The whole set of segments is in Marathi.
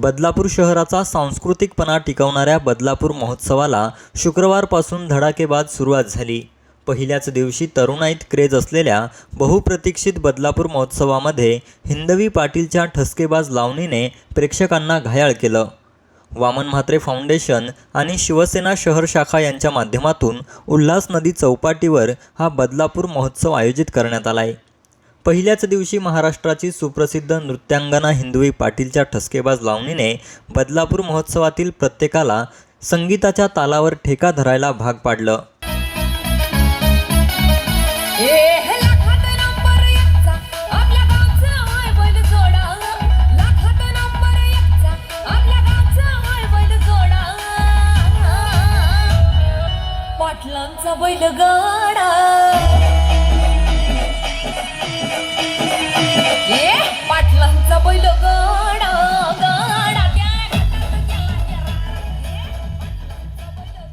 बदलापूर शहराचा सांस्कृतिकपणा टिकवणाऱ्या बदलापूर महोत्सवाला शुक्रवारपासून धडाकेबाज सुरुवात झाली. पहिल्याच दिवशी तरुणाईत क्रेज असलेल्या बहुप्रतीक्षित बदलापूर महोत्सवामध्ये हिंदवी पाटीलच्या ठसकेबाज लावणीने प्रेक्षकांना घायाळ केलं. वामन म्हात्रे फाउंडेशन आणि शिवसेना शहर शाखा यांच्या माध्यमातून उल्हास नदी चौपाटीवर हा बदलापूर महोत्सव आयोजित करण्यात आला आहे पहिल्याच दिवशी महाराष्ट्राची सुप्रसिद्ध नृत्यांगना हिंदवी पाटीलच्या ठसकेबाज लावणीने बदलापूर महोत्सवातील प्रत्येकाला संगीताच्या तालावर ठेका धरायला भाग पाडलं. बैल गाडा पाटलांचा बैल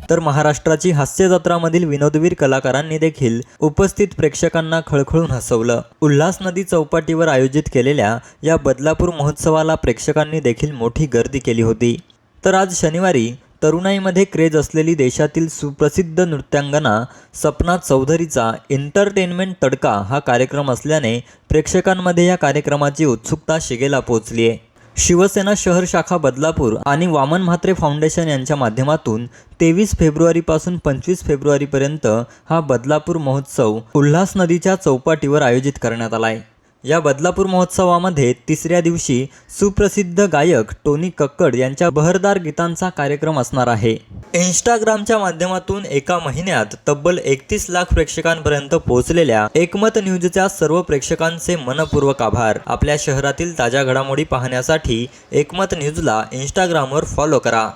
तर महाराष्ट्राची हास्य जत्रामधील विनोदवीर कलाकारांनी देखील उपस्थित प्रेक्षकांना खळखळून हसवलं. उल्हास नदी चौपाटीवर आयोजित केलेल्या या बदलापूर महोत्सवाला प्रेक्षकांनी देखील मोठी गर्दी केली होती. तर आज शनिवारी तरुणाईमध्ये क्रेज असलेली देशातील सुप्रसिद्ध नृत्यांगना सपना चौधरीचा एंटरटेनमेंट तडका हा कार्यक्रम असल्याने प्रेक्षकांमध्ये या कार्यक्रमाची उत्सुकता शिगेला पोहोचली आहे शिवसेना शहर शाखा बदलापूर आणि वामन म्हात्रे फाउंडेशन यांच्या माध्यमातून तेवीस फेब्रुवारीपासून पंचवीस फेब्रुवारीपर्यंत हा बदलापूर महोत्सव उल्हास नदीच्या चौपाटीवर आयोजित करण्यात आला आहे या बदलापूर महोत्सवामध्ये तिसऱ्या दिवशी सुप्रसिद्ध गायक टोनी कक्कड यांच्या बहरदार गीतांचा कार्यक्रम असणार आहे. इंस्टाग्रामच्या माध्यमातून एका महिन्यात तब्बल एकतीस लाख प्रेक्षकांपर्यंत पोहोचलेल्या एकमत न्यूजच्या सर्व प्रेक्षकांचे मनपूर्वक आभार. आपल्या शहरातील ताज्या घडामोडी पाहण्यासाठी एकमत न्यूजला इंस्टाग्रामवर फॉलो करा.